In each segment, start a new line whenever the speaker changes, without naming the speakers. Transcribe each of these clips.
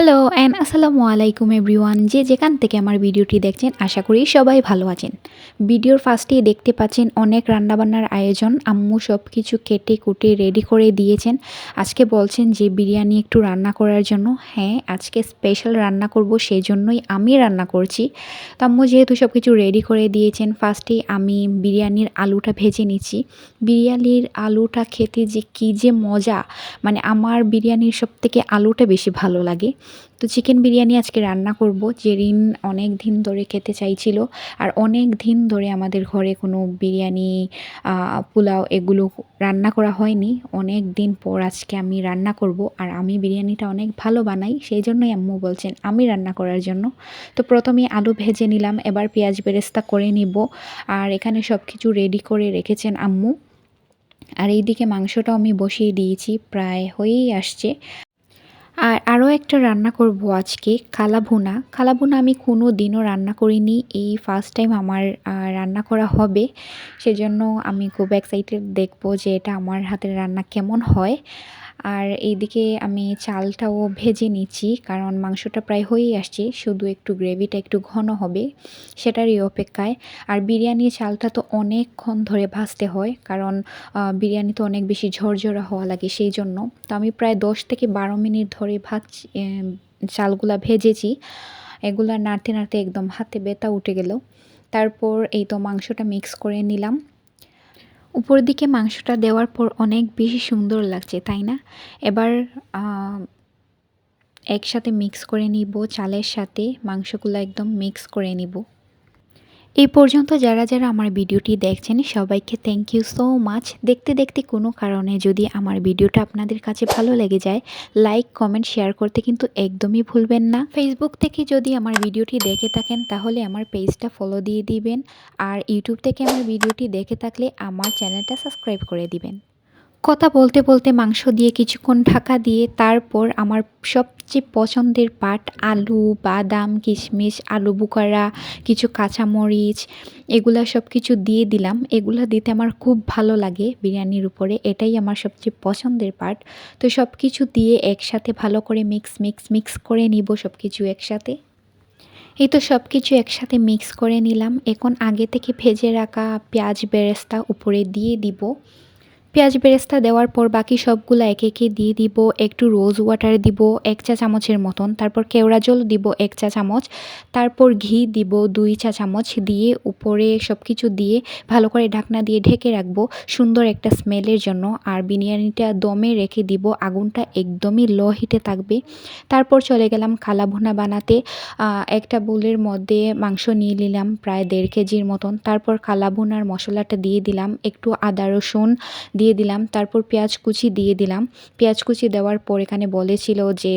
Hello and আসসালামু আলাইকুম everyone যে যেখান থেকে আমার ভিডিওটি দেখছেন, আশা করি সবাই ভালো আছেন। ভিডিওর ফার্স্টেই দেখতে পাচ্ছেন অনেক রান্নাবান্নার আয়োজন। আম্মু সব কিছু কেটে কুটে রেডি করে দিয়েছেন। আজকে বলছেন যে বিরিয়ানি একটু রান্না করার জন্য। হ্যাঁ আজকে স্পেশাল রান্না করব সেই জন্যই আমি রান্না করছি। তো আম্মু যেহেতু সব কিছু রেডি করে দিয়েছেন, ফার্স্টেই আমি বিরিয়ানির আলুটা ভেজে নিচ্ছি। বিরিয়ানির আলুটা খেতে যে কী যে মজা! মানে আমার বিরিয়ানির সব থেকে আলুটা বেশি ভালো লাগে। তো চিকেন বিরিয়ানি আজকে রান্না করব জেরিন অনেক দিন ধরে খেতে চাইছিল আর অনেক দিন ধরে আমাদের ঘরে কোনো বিরিয়ানি পোলাও এগুলো রান্না করা হয়নি। অনেক দিন পর আজকে আমি রান্না করব আর আমি বিরিয়ানিটা অনেক ভালো বানাই, সেই জন্যই আম্মু বলছেন আমি রান্না করার জন্য। তো প্রথমে আলু ভেজে নিলাম, এবার পেঁয়াজ বেরেস্তা করে নিব আর এখানে সব কিছু রেডি করে রেখেছেন আম্মু। আর এইদিকে মাংসটাও আমি বসিয়ে দিয়েছি, প্রায় হয়েই আসছে। আর আরও একটা রান্না করব আজকে, কালাভুনা। কালাভুনা আমি কোনো দিনও রান্না করিনি, এই ফার্স্ট টাইম আমার রান্না করা হবে। সেজন্য আমি খুব এক্সাইটেড দেখব যে এটা আমার হাতের রান্না কেমন হয়। আর এইদিকে আমি চালটাও ভেজে নিচ্ছি, কারণ মাংসটা প্রায় হয়েই আসছে, শুধু একটু গ্রেভিটা একটু ঘন হবে, সেটারই অপেক্ষায়। আর বিরিয়ানির চালটা তো অনেকক্ষণ ধরে ভাজতে হয়, কারণ বিরিয়ানি তো অনেক বেশি ঝরঝরা হওয়া লাগে সেই জন্য তো আমি প্রায় দশ থেকে বারো মিনিট ধরে ভাজ চালগুলা ভেজেছি, এগুলা নাড়তে নাড়তে একদম হাতে বেতা উঠে গেল। তারপর এই তো মাংসটা মিক্স করে নিলাম। উপর দিকে মাংসটা দেওয়ার পর অনেক বেশি সুন্দর লাগছে, তাই না? এবার একসাথে মিক্স করে নিব, চালের সাথে মাংসগুলো একদম মিক্স করে নিব। এই পর্যন্ত যারা যারা আমার ভিডিওটি দেখছেন, সবাইকে থ্যাংক ইউ সো মাচ দেখতে দেখতে কোনো কারণে যদি আমার ভিডিওটা আপনাদের কাছে ভালো লেগে যায় লাইক কমেন্ট শেয়ার করতে কিন্তু একদমই ভুলবেন না। ফেসবুক থেকে যদি আমার ভিডিওটি দেখে থাকেন, তাহলে আমার পেজটা ফলো দিয়ে দিবেন। আর ইউটিউব থেকে আমার ভিডিওটি দেখে থাকলে আমার চ্যানেলটা সাবস্ক্রাইব করে দিবেন। কথা বলতে বলতে মাংস দিয়ে কিছুক্ষণ ঢাকা দিয়ে তারপর আমার সবচেয়ে পছন্দের পাট আলু, বাদাম, কিশমিশ, আলু বুকারা, কিছু কাঁচামরিচ, এগুলা সব কিছু দিয়ে দিলাম। এগুলা দিতে আমার খুব ভালো লাগে বিরিয়ানির উপরে। এটাই আমার সবচেয়ে পছন্দের পার্ট তো সব কিছু দিয়ে একসাথে ভালো করে মিক্স মিক্স মিক্স করে নিব সব কিছু একসাথে। এই তো সব কিছু একসাথে মিক্স করে নিলাম। এখন আগে থেকে ভেজে রাখা পেঁয়াজ বেরেস্তা উপরে দিয়ে দিব। পেঁয়াজ বেরেস্তা দেওয়ার পর বাকি সবগুলো একে একে দিয়ে দিব, একটু রোজ ওয়াটার দিব, এক চা চামচের মতন। তারপর কেওড়া জল দিব এক চা চামচ। তারপর ঘি দিব দুই চা চামচ দিয়ে উপরে সব কিছু দিয়ে ভালো করে ঢাকনা দিয়ে ঢেকে রাখব সুন্দর একটা স্মেলের জন্য। আর বিরিয়ানিটা দমে রেখে দিব, আগুনটা একদমই লো হিটে থাকবে। তারপর চলে গেলাম কালা ভুনা বানাতে। একটা বুলের মধ্যে মাংস নিয়ে নিলাম প্রায় দেড় কেজির মতন। তারপর কালা ভুনার মশলাটা দিয়ে দিলাম, একটু আদা রসুন দিয়ে দিলাম। তারপর পেঁয়াজ কুচি দিয়ে দিলাম। পেঁয়াজ কুচি দেওয়ার পর এখানে বলেছিল যে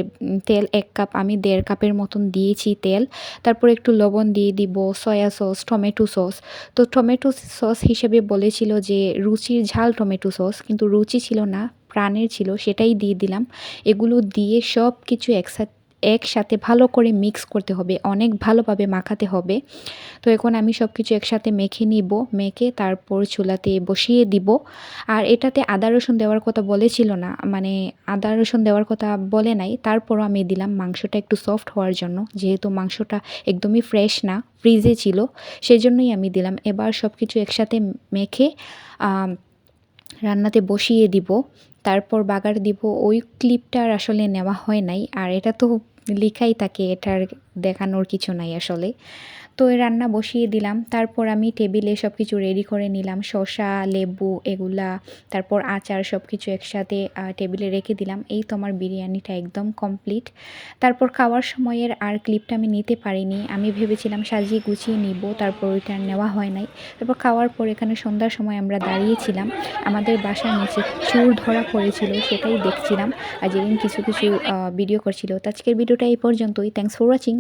তেল এক কাপ, আমি দেড় কাপের মতন দিয়েছি তেল। তারপর একটু লবণ দিয়ে দিব, সয়া সস, টমেটো সস। তো টমেটো সস হিসেবে বলেছিল যে, রুচির ঝাল টমেটো সস, কিন্তু রুচি ছিল না, প্রাণের ছিল, সেটাই দিয়ে দিলাম। এগুলো দিয়ে সব কিছু একসাথে একসাথে ভালো করে মিক্স করতে হবে, অনেক ভালোভাবে মাখাতে হবে। তো এখন আমি সব কিছু একসাথে মেখে নিব, মেখে তারপর চুলাতে বসিয়ে দিব। আর এটাতে আদা, রসুন দেওয়ার কথা বলেছিল না মানে আদা, রসুন দেওয়ার কথা বলে নাই, তারপরও আমি দিলাম মাংসটা একটু সফট হওয়ার জন্য, যেহেতু মাংসটা একদমই ফ্রেশ না ফ্রিজে ছিল সেই জন্যই আমি দিলাম। এবার সব কিছু একসাথে মেখে রান্নাতে বসিয়ে দিব, তারপর বাগার দিব, ওই ক্লিপটা আসলে নেওয়া হয় নাই, আর এটা তো লেখাই থাকে এটার দেখানোর কিছু নাই আসলে। তো এই রান্না বসিয়ে দিলাম, তারপর আমি টেবিলে সব কিছু রেডি করে নিলাম, শসা, লেবু এগুলা, তারপর আচার সব কিছু একসাথে টেবিলে রেখে দিলাম। এই তো আমার বিরিয়ানিটা একদম কমপ্লিট তারপর খাওয়ার সময়ের আর ক্লিপটা আমি নিতে পারিনি। আমি ভেবেছিলাম সাজিয়ে গুছিয়ে নিব, তারপর ওইটা নেওয়া হয় নাই। তারপর খাওয়ার পর এখানে সন্ধ্যার সময় আমরা দাঁড়িয়েছিলাম। আমাদের বাসার নিচে চুর ধরা পড়েছিল, সেটাই দেখছিলাম। আর যেদিন কিছু কিছু ভিডিও করছিল। তো আজকের ভিডিওটা এই পর্যন্তই। Thanks for watching